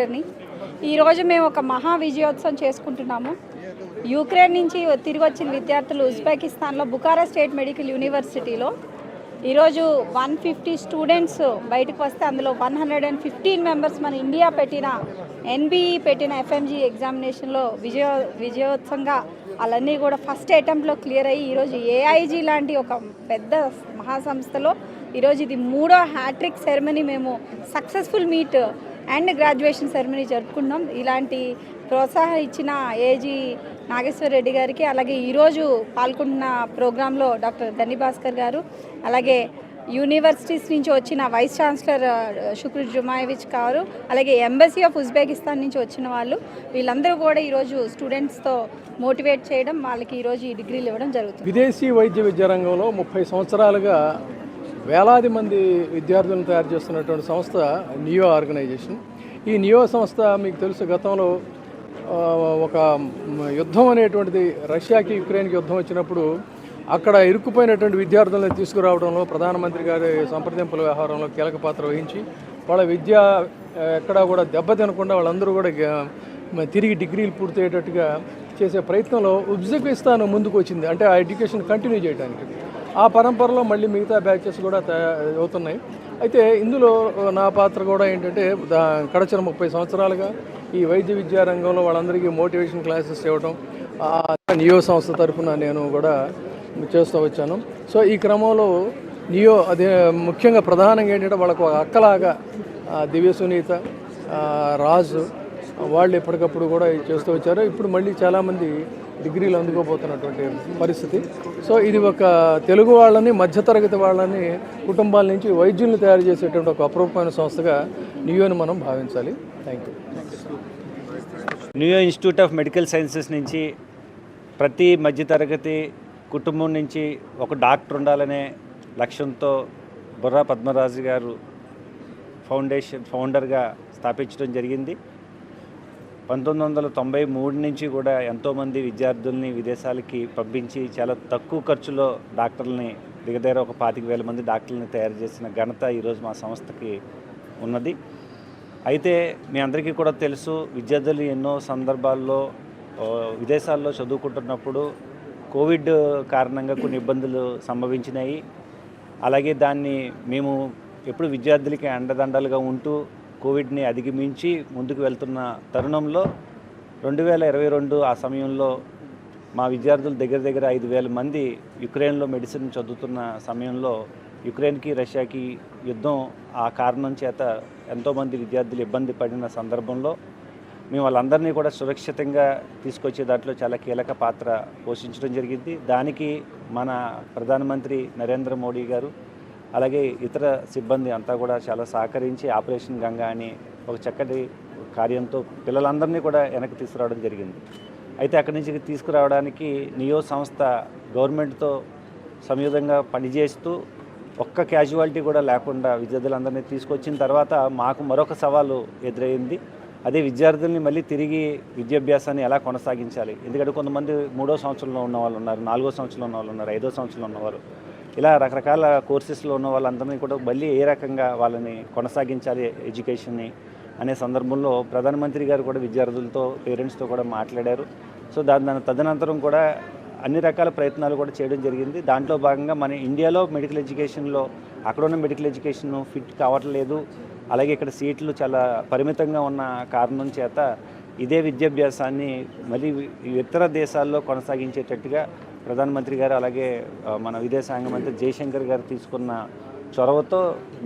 డాక్టర్ని. ఈరోజు మేము ఒక మహా విజయోత్సవం చేసుకుంటున్నాము. యూక్రెయిన్ నుంచి తిరిగి వచ్చిన విద్యార్థులు ఉజ్బెకిస్తాన్లో బుకారా స్టేట్ మెడికల్ యూనివర్సిటీలో. ఈరోజు వన్ ఫిఫ్టీ స్టూడెంట్స్ బయటకు వస్తే అందులో one hundred and fifteen members మన ఇండియా పెట్టిన ఎన్బిఈ పెట్టిన ఎఫ్ఎంజీ ఎగ్జామినేషన్లో విజయ విజయోత్సవంగా వాళ్ళన్నీ కూడా ఫస్ట్ అటెంప్ట్లో క్లియర్ అయ్యి ఈరోజు ఏఐజీ లాంటి ఒక పెద్ద మహాసంస్థలో ఈరోజు ఇది మూడో హ్యాట్రిక్ సెరమనీ మేము successful meet and graduation ceremony జరుపుకున్నాం. ఇలాంటి ప్రోత్సాహం ఇచ్చిన ఏజీ నాగేశ్వర రెడ్డి గారికి అలాగే ఈరోజు పాల్గొన్న ప్రోగ్రాంలో డాక్టర్ ధని భాస్కర్ గారు అలాగే యూనివర్సిటీస్ నుంచి వచ్చిన వైస్ ఛాన్సలర్ శుక్రు జుమాయవిచ్ గారు అలాగే ఎంబసీ ఆఫ్ ఉజ్బెకిస్తాన్ నుంచి వచ్చిన వాళ్ళు వీళ్ళందరూ కూడా ఈరోజు స్టూడెంట్స్తో మోటివేట్ చేయడం వాళ్ళకి ఈరోజు ఈ డిగ్రీలు ఇవ్వడం జరుగుతుంది. విదేశీ వైద్య విద్యా రంగంలో ముప్పై సంవత్సరాలుగా వేలాది మంది విద్యార్థులను తయారు చేస్తున్నటువంటి సంస్థ నియో ఆర్గనైజేషన్. ఈ నియో సంస్థ మీకు తెలుసు గతంలో ఒక యుద్ధం అనేటువంటిది రష్యాకి యుక్రెయిన్కి యుద్ధం వచ్చినప్పుడు అక్కడ ఇరుక్కుపోయినటువంటి విద్యార్థులను తీసుకురావడంలో ప్రధానమంత్రి గారి సంప్రదింపుల వ్యవహారంలో కీలక పాత్ర వహించి వాళ్ళ విద్య ఎక్కడా కూడా దెబ్బతినకుండా వాళ్ళందరూ కూడా తిరిగి డిగ్రీలు పూర్తయ్యేటట్టుగా చేసే ప్రయత్నంలో ఉజ్బెకిస్తాన్ ముందుకు వచ్చింది అంటే ఆ ఎడ్యుకేషన్ కంటిన్యూ చేయడానికి ఆ పరంపరలో మళ్ళీ మిగతా బ్యాచెస్ కూడా అవుతున్నాయి. అయితే ఇందులో నా పాత్ర కూడా ఏంటంటే దా గడచిన ముప్పై సంవత్సరాలుగా ఈ వైద్య విద్యా రంగంలో వాళ్ళందరికీ మోటివేషన్ క్లాసెస్ ఇవ్వడం నియో సంస్థ తరఫున నేను కూడా చేస్తూ వచ్చాను. సో ఈ క్రమంలో నియో అదే ముఖ్యంగా ప్రధానంగా ఏంటంటే వాళ్ళకు ఒక అక్కలాగా దివ్య సునీత రాజు వాళ్ళు ఎప్పటికప్పుడు కూడా ఇది చేస్తూ వచ్చారు. ఇప్పుడు మళ్ళీ చాలామంది డిగ్రీలు అందుకోబోతున్నటువంటి పరిస్థితి. సో ఇది ఒక తెలుగు వాళ్ళని మధ్యతరగతి వాళ్ళని కుటుంబాల నుంచి వైద్యుల్ని తయారు చేసేటువంటి ఒక అపరూపమైన సంస్థగా నియోని మనం భావించాలి. Thank you new institute of medical sciences నుంచి ప్రతి మధ్యతరగతి కుటుంబం నుంచి ఒక డాక్టర్ ఉండాలనే లక్ష్యంతో బుర్రా పద్మరాజు గారు ఫౌండేషన్ ఫౌండర్గా స్థాపించడం జరిగింది. పంతొమ్మిది వందల తొంభై మూడు నుంచి కూడా ఎంతోమంది విద్యార్థుల్ని విదేశాలకి పంపించి చాలా తక్కువ ఖర్చులో డాక్టర్లని దిగదేర ఒక పాతిక వేల మంది డాక్టర్లని తయారు చేసిన ఘనత ఈరోజు మా సంస్థకి ఉన్నది. అయితే మీ అందరికీ కూడా తెలుసు విద్యార్థులు ఎన్నో సందర్భాల్లో విదేశాల్లో చదువుకుంటున్నప్పుడు కోవిడ్ కారణంగా కొన్ని ఇబ్బందులు సంభవించినాయి. అలాగే దాన్ని మేము ఎప్పుడు విద్యార్థులకి అండదండలుగా ఉంటూ కోవిడ్ని అధిగమించి ముందుకు వెళ్తున్న తరుణంలో రెండు వేల ఇరవై రెండు ఆ సమయంలో మా విద్యార్థులు దగ్గర దగ్గర ఐదు వేల మంది యుక్రెయిన్లో మెడిసిన్ చదువుతున్న సమయంలో యుక్రెయిన్కి రష్యాకి యుద్ధం ఆ కారణం చేత ఎంతోమంది విద్యార్థులు ఇబ్బంది పడిన సందర్భంలో మేము వాళ్ళందరినీ కూడా సురక్షితంగా తీసుకొచ్చే దాంట్లో చాలా కీలక పాత్ర పోషించడం జరిగింది. దానికి మన ప్రధానమంత్రి నరేంద్ర మోడీ గారు అలాగే ఇతర సిబ్బంది అంతా కూడా చాలా సహకరించి ఆపరేషన్ గంగా అని ఒక చక్కటి కార్యంతో పిల్లలందరినీ కూడా వెనక్కి తీసుకురావడం జరిగింది. అయితే అక్కడి నుంచి తీసుకురావడానికి నియో సంస్థ గవర్నమెంట్తో సంయుధంగా పనిచేస్తూ ఒక్క క్యాజువాలిటీ కూడా లేకుండా విద్యార్థులందరినీ తీసుకొచ్చిన తర్వాత మాకు మరొక సవాలు ఎదురైంది. అదే విద్యార్థుల్ని మళ్ళీ తిరిగి విద్యాభ్యాసాన్ని ఎలా కొనసాగించాలి? ఎందుకంటే కొంతమంది మూడో సంవత్సరంలో ఉన్న వాళ్ళు ఉన్నారు నాలుగో సంవత్సరంలో ఉన్న వాళ్ళు ఉన్నారు ఐదో సంవత్సరంలో ఉన్నవారు. ఇలా రకరకాల కోర్సెస్లో ఉన్న వాళ్ళందరినీ కూడా మళ్ళీ ఏ రకంగా వాళ్ళని కొనసాగించాలి ఎడ్యుకేషన్ని అనే సందర్భంలో ప్రధానమంత్రి గారు కూడా విద్యార్థులతో పేరెంట్స్తో కూడా మాట్లాడారు. సో దాని దాని తదనంతరం కూడా అన్ని రకాల ప్రయత్నాలు కూడా చేయడం జరిగింది. దాంట్లో భాగంగా మన ఇండియాలో మెడికల్ ఎడ్యుకేషన్లో అక్కడ ఉన్న మెడికల్ ఎడ్యుకేషన్ ఫిట్ కావట్లేదు. అలాగే ఇక్కడ సీట్లు చాలా పరిమితంగా ఉన్న కారణం చేత ఇదే విద్యాభ్యాసాన్ని మళ్ళీ ఇతర దేశాల్లో కొనసాగించేటట్టుగా ప్రధానమంత్రి గారు అలాగే మన విదేశాంగ మంత్రి జయశంకర్ గారు తీసుకున్న చొరవతో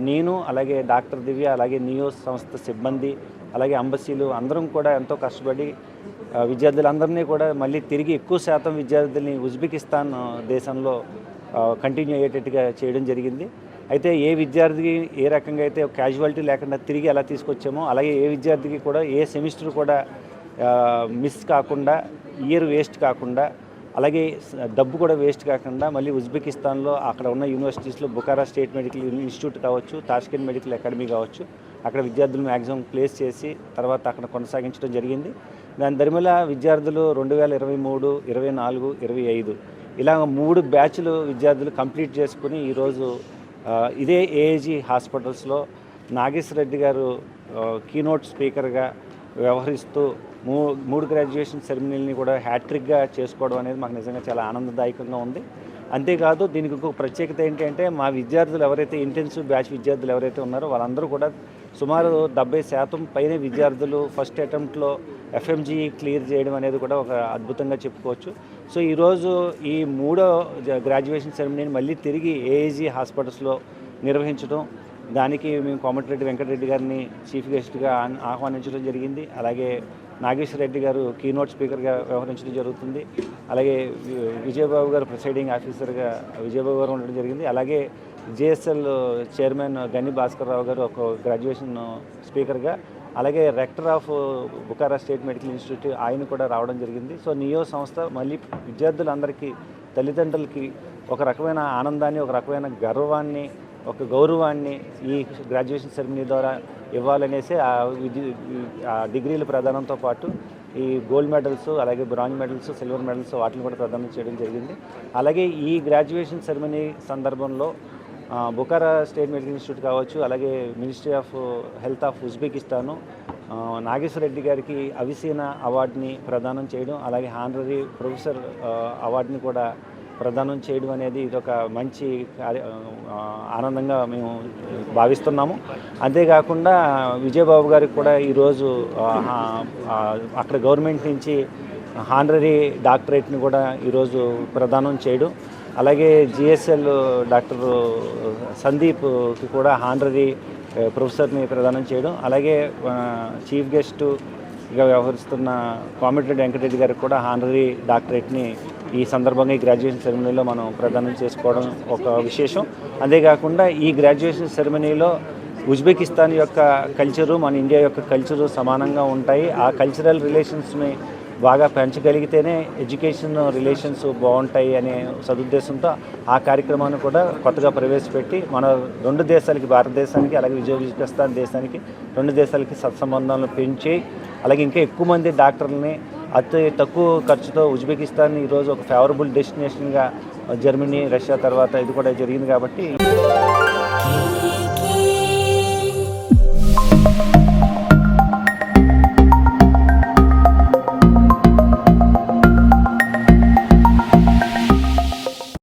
నేను అలాగే డాక్టర్ దివ్య అలాగే నియో సంస్థ సిబ్బంది అలాగే అంబసీలు అందరం కూడా ఎంతో కష్టపడి విద్యార్థులందరినీ కూడా మళ్ళీ తిరిగి ఎక్కువ శాతం విద్యార్థుల్ని ఉజ్బెకిస్తాన్ దేశంలో కంటిన్యూ అయ్యేటట్టుగా చేయడం జరిగింది. అయితే ఏ విద్యార్థికి ఏ రకంగా అయితే క్యాజువాలిటీ లేకుండా తిరిగి ఎలా తీసుకొచ్చామో అలాగే ఏ విద్యార్థికి కూడా ఏ సెమిస్టర్ కూడా మిస్ కాకుండా ఇయర్ వేస్ట్ కాకుండా అలాగే డబ్బు కూడా వేస్ట్ కాకుండా మళ్ళీ ఉజ్బెకిస్తాన్లో అక్కడ ఉన్న యూనివర్సిటీస్లో బుకారా స్టేట్ మెడికల్ ఇన్స్టిట్యూట్ కావచ్చు తాష్కెంట్ మెడికల్ అకాడమీ కావచ్చు అక్కడ విద్యార్థులు మ్యాక్సిమం ప్లేస్ చేసి తర్వాత అక్కడ కొనసాగించడం జరిగింది. దాని దరిమిల విద్యార్థులు రెండు వేల ఇరవై మూడు ఇరవై నాలుగు ఇరవై ఐదు ఇలా మూడు బ్యాచ్లు విద్యార్థులు కంప్లీట్ చేసుకుని ఈరోజు ఇదే ఏఏజీ హాస్పిటల్స్లో నాగేశ్వర రెడ్డి గారు కీనోట్ స్పీకర్గా వ్యవహరిస్తూ మూ మూడు గ్రాడ్యుయేషన్ సెరమనీని కూడా హ్యాట్రిక్గా చేసుకోవడం అనేది మాకు నిజంగా చాలా ఆనందదాయకంగా ఉంది. అంతేకాదు దీనికి ఇంకొక ప్రత్యేకత ఏంటంటే మా విద్యార్థులు ఎవరైతే ఇంటెన్సివ్ బ్యాచ్ విద్యార్థులు ఎవరైతే ఉన్నారో వాళ్ళందరూ కూడా సుమారు డెబ్బై శాతం పైన విద్యార్థులు ఫస్ట్ అటెంప్ట్లో ఎఫ్ఎంజీ క్లియర్ చేయడం అనేది కూడా ఒక అద్భుతంగా చెప్పుకోవచ్చు. సో ఈరోజు ఈ మూడో గ్రాడ్యుయేషన్ సెరమనీని మళ్ళీ తిరిగి ఏఏజీ హాస్పిటల్స్లో నిర్వహించడం దానికి మేము కోమటిరెడ్డి వెంకటరెడ్డి గారిని చీఫ్ గెస్ట్గా ఆహ్వానించడం జరిగింది. అలాగే నాగేశ్వర రెడ్డి గారు కీనోట్ స్పీకర్గా వ్యవహరించడం జరుగుతుంది. అలాగే విజయబాబు గారు ప్రిసైడింగ్ ఆఫీసర్గా విజయబాబు గారు ఉండడం జరిగింది. అలాగే జేఎస్ఎల్ చైర్మన్ గని భాస్కర్ రావు గారు ఒక గ్రాడ్యుయేషన్ స్పీకర్గా అలాగే rector of Bukhara state medical institute ఆయన కూడా రావడం జరిగింది. సో నియో సంస్థ మళ్ళీ విద్యార్థులందరికీ తల్లిదండ్రులకి ఒక రకమైన ఆనందాన్ని ఒక రకమైన గర్వాన్ని ఒక గౌరవాన్ని ఈ గ్రాడ్యుయేషన్ సెరమనీ ద్వారా ఇవ్వాలనేసి ఆ ఆ డిగ్రీల ప్రదానంతో పాటు ఈ గోల్డ్ మెడల్స్ అలాగే బ్రాంజ్ మెడల్స్ సిల్వర్ మెడల్స్ వాటిని కూడా ప్రదానం చేయడం జరిగింది. అలాగే ఈ గ్రాడ్యుయేషన్ సెరమనీ సందర్భంలో బుకారా స్టేట్ మెడికల్ ఇన్స్టిట్యూట్ కావచ్చు అలాగే ministry of health of Uzbekistan Nageswara Reddy గారికి అవిసీన అవార్డుని ప్రదానం చేయడం అలాగే హానరీ ప్రొఫెసర్ అవార్డుని కూడా ప్రదానం చేయడం అనేది ఇది ఒక మంచి ఆనందంగా మేము భావిస్తున్నాము. అంతేకాకుండా విజయబాబు గారికి కూడా ఈరోజు అక్కడ గవర్నమెంట్ నుంచి హానరీ డాక్టరేట్ని కూడా ఈరోజు ప్రదానం చేయడం. అలాగే జిఎస్ఎల్ డాక్టర్ సందీప్కి కూడా హానరీ ప్రొఫెసర్ని ప్రదానం చేయడం. అలాగే చీఫ్ గెస్ట్గా వ్యవహరిస్తున్న కోమటిరెడ్డి వెంకటరెడ్డి గారికి కూడా హానరీ డాక్టరేట్ని ఈ సందర్భంగా ఈ గ్రాడ్యుయేషన్ సెరమనీలో మనం ప్రదానం చేసుకోవడం ఒక విశేషం. అంతేకాకుండా ఈ గ్రాడ్యుయేషన్ సెరమనీలో ఉజ్బెకిస్తాన్ యొక్క కల్చరు మన ఇండియా యొక్క కల్చరు సమానంగా ఉంటాయి. ఆ కల్చరల్ రిలేషన్స్ని బాగా పెంచగలిగితేనే ఎడ్యుకేషన్ రిలేషన్స్ బాగుంటాయి అనే సదుద్దేశంతో ఆ కార్యక్రమాన్ని కూడా కొత్తగా ప్రవేశపెట్టి మన రెండు దేశాలకి భారతదేశానికి అలాగే ఉజ్బెకిస్తాన్ దేశానికి రెండు దేశాలకి సత్సంబంధాలను పెంచి అలాగే ఇంకా ఎక్కువ మంది డాక్టర్లని అతి తక్కువ ఖర్చుతో ఉజ్బెకిస్తాన్ ఈరోజు ఒక ఫేవరబుల్ డెస్టినేషన్గా జర్మనీ రష్యా తర్వాత ఇది కూడా జరిగింది కాబట్టి